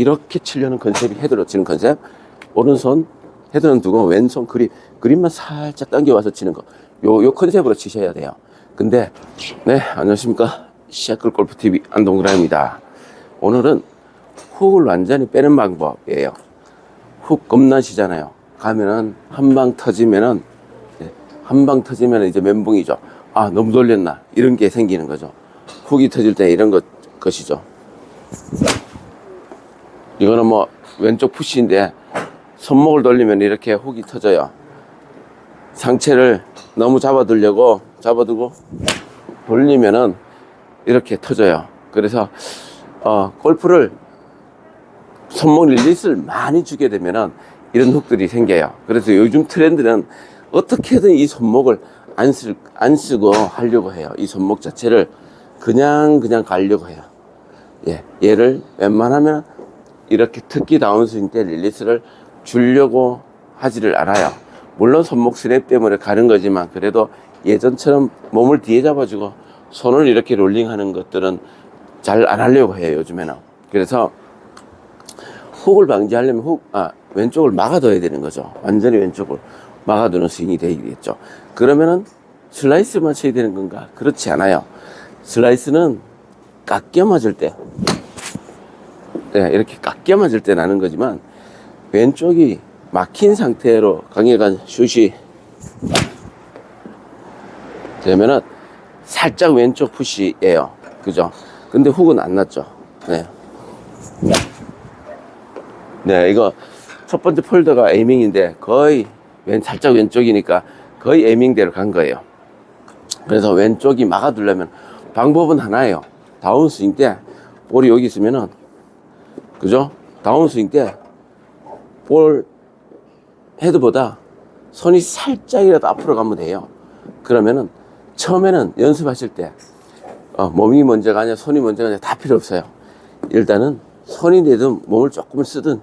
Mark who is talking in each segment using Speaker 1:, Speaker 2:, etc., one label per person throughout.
Speaker 1: 이렇게 치려는 컨셉이 헤드로 치는 컨셉. 오른손 헤드는 두고 왼손 그립, 그립만 살짝 당겨와서 치는 거. 요, 요 컨셉으로 치셔야 돼요. 근데, 네, 안녕하십니까. 시아클 골프TV 안동그라입니다. 오늘은 훅을 완전히 빼는 방법이에요. 훅 겁나시잖아요. 가면은 한 방 터지면은 네, 한방 터지면 이제 멘붕이죠. 아 너무 돌렸나 이런 게 생기는 거죠. 훅이 터질 때 이런 것 것이죠. 이거는 뭐 왼쪽 푸시인데 손목을 돌리면 이렇게 훅이 터져요. 상체를 너무 잡아두려고 잡아두고 돌리면은 이렇게 터져요. 그래서 어, 골프를 손목 릴리스를 많이 주게 되면은 이런 훅들이 생겨요. 그래서 요즘 트렌드는 어떻게든 이 손목을 안, 쓸, 안 쓰고 하려고 해요. 이 손목 자체를 그냥 그냥 가려고 해요. 예, 얘를 웬만하면 이렇게 특기 다운 스윙 때 릴리스를 주려고 하지를 않아요. 물론 손목 스냅 때문에 가는 거지만 그래도 예전처럼 몸을 뒤에 잡아주고 손을 이렇게 롤링하는 것들은 잘 안 하려고 해요 요즘에는. 그래서 훅을 방지하려면 훅, 아, 왼쪽을 막아둬야 되는 거죠. 완전히 왼쪽을 막아두는 스윙이 되겠죠. 그러면은 슬라이스만 쳐야 되는 건가? 그렇지 않아요. 슬라이스는 깎여 맞을 때, 네, 이렇게 깎여 맞을 때 나는 거지만, 왼쪽이 막힌 상태로 강력한 슛이 되면은 살짝 왼쪽 푸시예요. 그죠? 근데 훅은 안 났죠. 네. 네, 이거 첫 번째 폴더가 에이밍인데 거의 왼 살짝 왼쪽이니까 거의 에이밍대로 간 거예요. 그래서 왼쪽이 막아두려면 방법은 하나예요. 다운스윙 때 볼이 여기 있으면은 그죠? 다운스윙 때 볼 헤드보다 손이 살짝이라도 앞으로 가면 돼요. 그러면은 처음에는 연습하실 때 어, 몸이 먼저 가냐 손이 먼저 가냐 다 필요 없어요. 일단은 손이 되든 몸을 조금 쓰든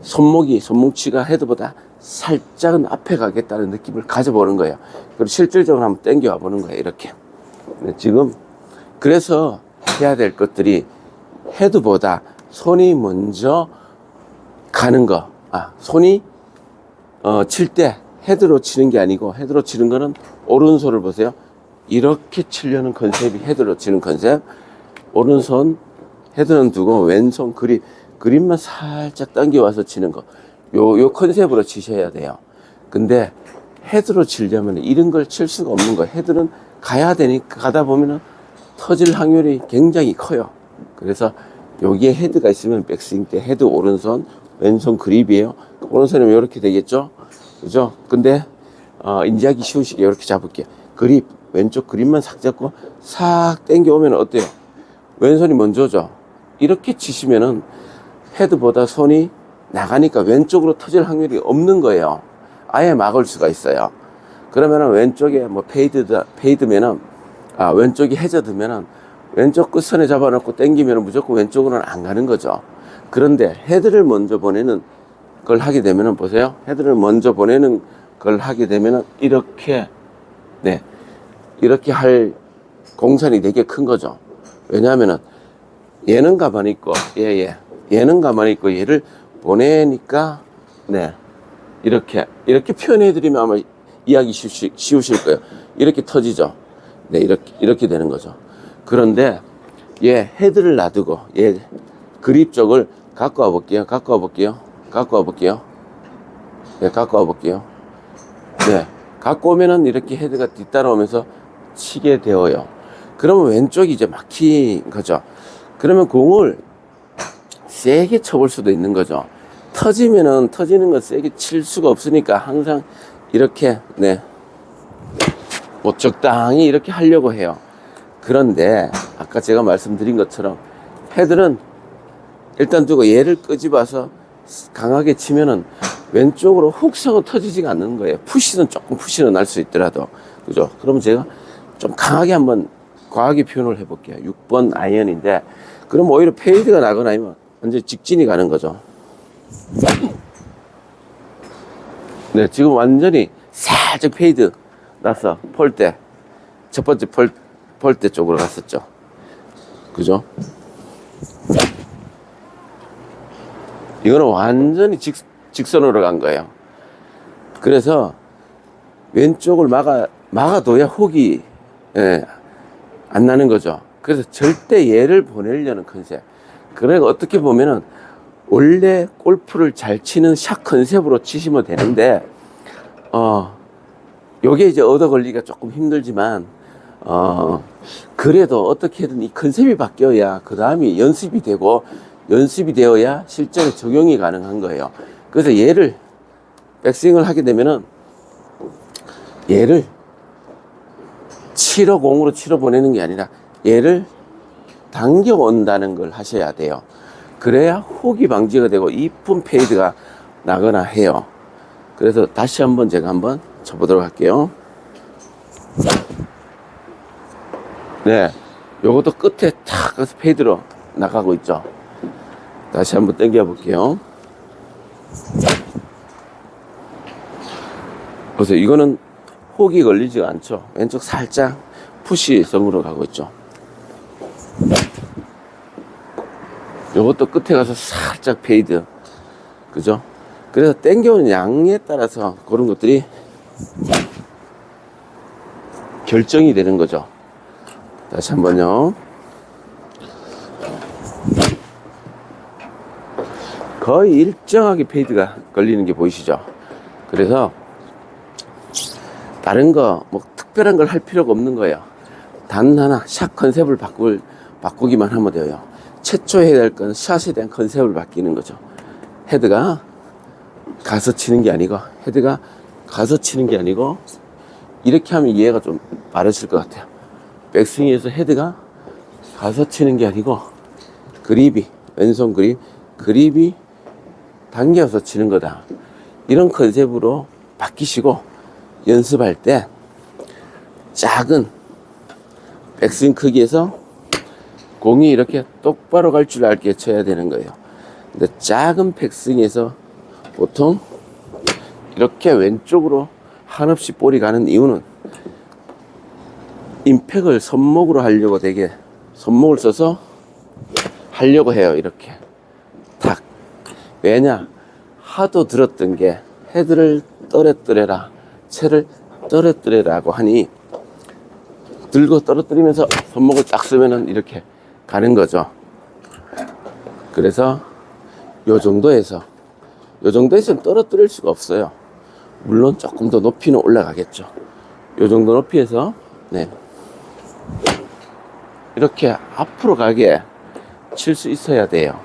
Speaker 1: 손목이 손목치가 헤드보다 살짝은 앞에 가겠다는 느낌을 가져보는 거예요. 그리고 실질적으로 한번 당겨와 보는 거예요. 이렇게. 네, 지금 그래서 해야 될 것들이 헤드보다 손이 먼저 가는 거. 아, 손이 어, 칠 때 헤드로 치는 게 아니고 헤드로 치는 거는 오른손을 보세요. 이렇게 치려는 컨셉이 헤드로 치는 컨셉. 오른손 헤드는 두고 왼손 그립 그립만 살짝 당겨 와서 치는 거. 요, 요 컨셉으로 치셔야 돼요. 근데 헤드로 치려면 이런 걸 칠 수가 없는 거예요. 헤드는 가야 되니까 가다 보면은 터질 확률이 굉장히 커요. 그래서 여기에 헤드가 있으면 백스윙 때 헤드 오른손, 왼손 그립이에요. 오른손이면 이렇게 되겠죠? 그죠? 근데, 어, 인지하기 쉬우시게 이렇게 잡을게요. 그립, 왼쪽 그립만 싹 잡고 싹 당겨 오면 어때요? 왼손이 먼저죠? 이렇게 치시면은 헤드보다 손이 나가니까 왼쪽으로 터질 확률이 없는 거예요. 아예 막을 수가 있어요. 그러면은 왼쪽에 뭐 페이드다, 페이드면은, 아, 왼쪽이 해저드면은 왼쪽 끝선에 잡아놓고 당기면은 무조건 왼쪽으로는 안 가는 거죠. 그런데 헤드를 먼저 보내는 걸 하게 되면은 보세요. 헤드를 먼저 보내는 걸 하게 되면은 이렇게, 네. 이렇게 할 공산이 되게 큰 거죠. 왜냐하면은 얘는 가만히 있고, 예, 예. 얘는 가만히 있고, 얘를 보내니까, 네. 이렇게, 이렇게 표현해 드리면 아마 이해하기 쉬우실, 쉬우실 거예요. 이렇게 터지죠. 네, 이렇게, 이렇게 되는 거죠. 그런데 얘 헤드를 놔두고, 얘 그립 쪽을 갖고 와 볼게요. 갖고 와 볼게요. 갖고 와 볼게요. 네, 갖고 와 볼게요. 네. 갖고 오면은 이렇게 헤드가 뒤따라오면서 치게 되어요. 그러면 왼쪽이 이제 막힌 거죠. 그러면 공을 세게 쳐볼 수도 있는 거죠. 터지면은 터지는 거 세게 칠 수가 없으니까 항상 이렇게, 네. 뭐 적당히 이렇게 하려고 해요. 그런데 아까 제가 말씀드린 것처럼 헤드는 일단 두고 얘를 끄집어서 강하게 치면은 왼쪽으로 훅성은 터지지가 않는 거예요. 푸시는 조금 푸시는 날 수 있더라도. 그죠? 그러면 제가 좀 강하게 한번 과하게 표현을 해볼게요. 6번 아이언인데, 그럼 오히려 페이드가 나거나 아니면 완전 직진이 가는 거죠. 네, 지금 완전히 살짝 페이드 났어. 폴 때. 첫 번째 폴, 폴때 쪽으로 갔었죠. 그죠? 이거는 완전히 직, 직선으로 간 거예요. 그래서 왼쪽을 막아, 막아둬야 훅이, 예, 안 나는 거죠. 그래서 절대 얘를 보내려는 컨셉. 그러니까 어떻게 보면은 원래 골프를 잘 치는 샷 컨셉으로 치시면 되는데, 어, 요게 이제 얻어 걸리기가 조금 힘들지만, 어, 그래도 어떻게든 이 컨셉이 바뀌어야 그 다음이 연습이 되고, 연습이 되어야 실전에 적용이 가능한 거예요. 그래서 얘를, 백스윙을 하게 되면은, 얘를 치러 공으로 치러 보내는 게 아니라 얘를 당겨 온다는 걸 하셔야 돼요. 그래야 혹이 방지가 되고 이쁜 페이드가 나거나 해요. 그래서 다시 한번 제가 한번 쳐보도록 할게요. 네. 요것도 끝에 탁 가서 페이드로 나가고 있죠. 다시 한번 당겨 볼게요. 보세요. 이거는 혹이 걸리지가 않죠. 왼쪽 살짝 푸시성으로 가고 있죠. 요것도 끝에 가서 살짝 페이드. 그죠? 그래서 땡겨오는 양에 따라서 그런 것들이 결정이 되는 거죠. 다시 한 번요. 거의 일정하게 페이드가 걸리는 게 보이시죠? 그래서 다른 거, 뭐, 특별한 걸 할 필요가 없는 거예요. 단 하나, 샷 컨셉을 바꿀, 바꾸기만 하면 돼요. 최초 해야 될 건 샷에 대한 컨셉을 바뀌는 거죠. 헤드가 가서 치는 게 아니고, 헤드가 가서 치는 게 아니고, 이렇게 하면 이해가 좀 바르실 것 같아요. 백스윙에서 헤드가 가서 치는 게 아니고, 그립이, 왼손 그립, 그립이 당겨서 치는 거다. 이런 컨셉으로 바뀌시고, 연습할 때 작은 백스윙 크기에서 공이 이렇게 똑바로 갈 줄 알게 쳐야 되는 거예요. 근데 작은 백스윙에서 보통 이렇게 왼쪽으로 한없이 볼이 가는 이유는 임팩을 손목으로 하려고 되게 손목을 써서 하려고 해요. 이렇게 탁. 왜냐? 하도 들었던 게 헤드를 떨어뜨려라. 채를 떨어뜨리라고 하니 들고 떨어뜨리면서 손목을 딱 쓰면은 이렇게 가는 거죠. 그래서 요 정도에서 요 정도에서는 떨어뜨릴 수가 없어요. 물론 조금 더 높이는 올라가겠죠. 요 정도 높이에서 네. 이렇게 앞으로 가게 칠 수 있어야 돼요.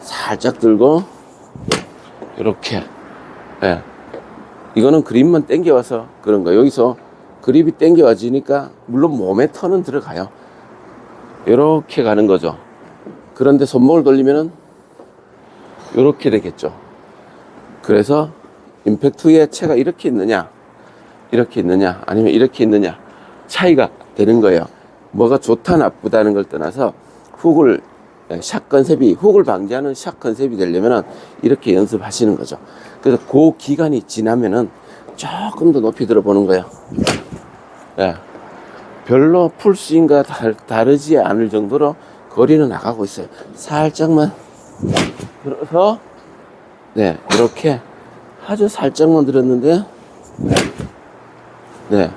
Speaker 1: 살짝 들고 이렇게 예. 이거는 그립만 땡겨와서 그런 거. 여기서 그립이 땡겨와지니까 물론 몸에 턴은 들어가요. 이렇게 가는 거죠. 그런데 손목을 돌리면은 이렇게 되겠죠. 그래서 임팩트의 체가 이렇게 있느냐, 이렇게 있느냐, 아니면 이렇게 있느냐 차이가 되는 거예요. 뭐가 좋다 나쁘다는 걸 떠나서 훅을 샷 컨셉이 훅을 방지하는 샷 컨셉이 되려면은 이렇게 연습하시는 거죠. 그래서 그 기간이 지나면은 조금 더 높이 들어보는 거예요. 예. 별로 풀스윙과 달, 다르지 않을 정도로 거리는 나가고 있어요. 살짝만 들어서 네 이렇게 아주 살짝만 들었는데 네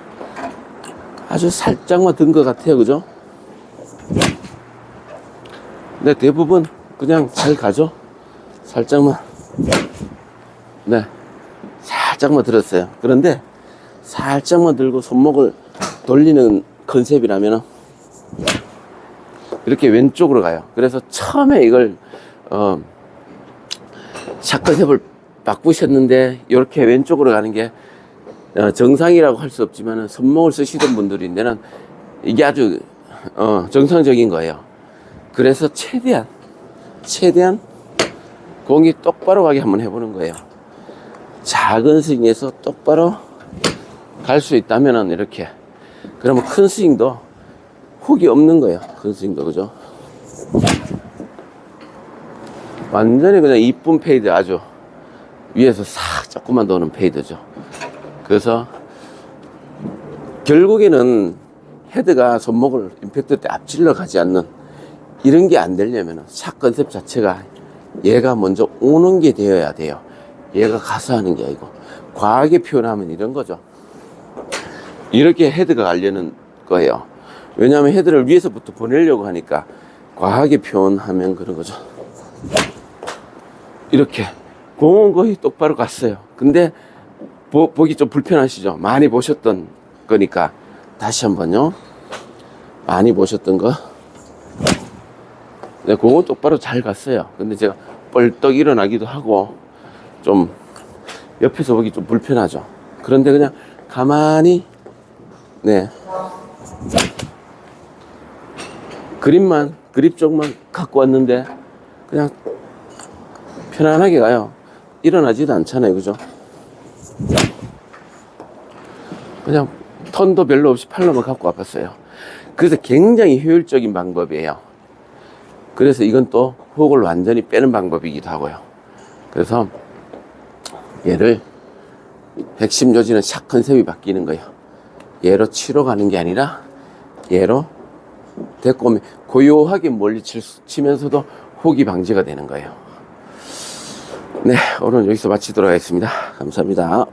Speaker 1: 아주 살짝만 든 것 같아요, 그죠? 네 대부분 그냥 잘 가죠. 살짝만 네 살짝만 들었어요. 그런데 살짝만 들고 손목을 돌리는 컨셉이라면 이렇게 왼쪽으로 가요. 그래서 처음에 이걸 어, 샷 컨셉을 바꾸셨는데 이렇게 왼쪽으로 가는 게 어, 정상이라고 할 수 없지만 손목을 쓰시던 분들인데는 이게 아주 어, 정상적인 거예요. 그래서 최대한 최대한 공이 똑바로 가게 한번 해보는 거예요. 작은 스윙에서 똑바로 갈 수 있다면은 이렇게 그러면 큰 스윙도 훅이 없는 거예요. 큰 스윙도 그죠? 완전히 그냥 이쁜 페이드 아주 위에서 싹 조금만 도는 페이드죠. 그래서 결국에는 헤드가 손목을 임팩트 때 앞질러 가지 않는 이런 게 안 되려면 샷 컨셉 자체가 얘가 먼저 오는 게 되어야 돼요. 얘가 가서 하는 게 아니고 과하게 표현하면 이런 거죠. 이렇게 헤드가 가려는 거예요. 왜냐하면 헤드를 위에서부터 보내려고 하니까 과하게 표현하면 그런 거죠. 이렇게 공은 거의 똑바로 갔어요. 근데 보, 보기 좀 불편하시죠? 많이 보셨던 거니까 다시 한번요. 많이 보셨던 거. 네, 공은 똑바로 잘 갔어요. 근데 제가 뻘떡 일어나기도 하고 좀 옆에서 보기 좀 불편하죠. 그런데 그냥 가만히 네 그립만 그립 쪽만 갖고 왔는데 그냥 편안하게 가요. 일어나지도 않잖아요, 그죠? 그냥 턴도 별로 없이 팔로만 갖고 와봤어요. 그래서 굉장히 효율적인 방법이에요. 그래서 이건 또 혹을 완전히 빼는 방법이기도 하고요. 그래서 얘를 핵심 요지는 샷 컨셉이 바뀌는 거예요. 얘로 치러 가는 게 아니라 얘로 오면 고요하게 멀리 치면서도 혹이 방지가 되는 거예요. 네, 오늘 여기서 마치도록 하겠습니다. 감사합니다.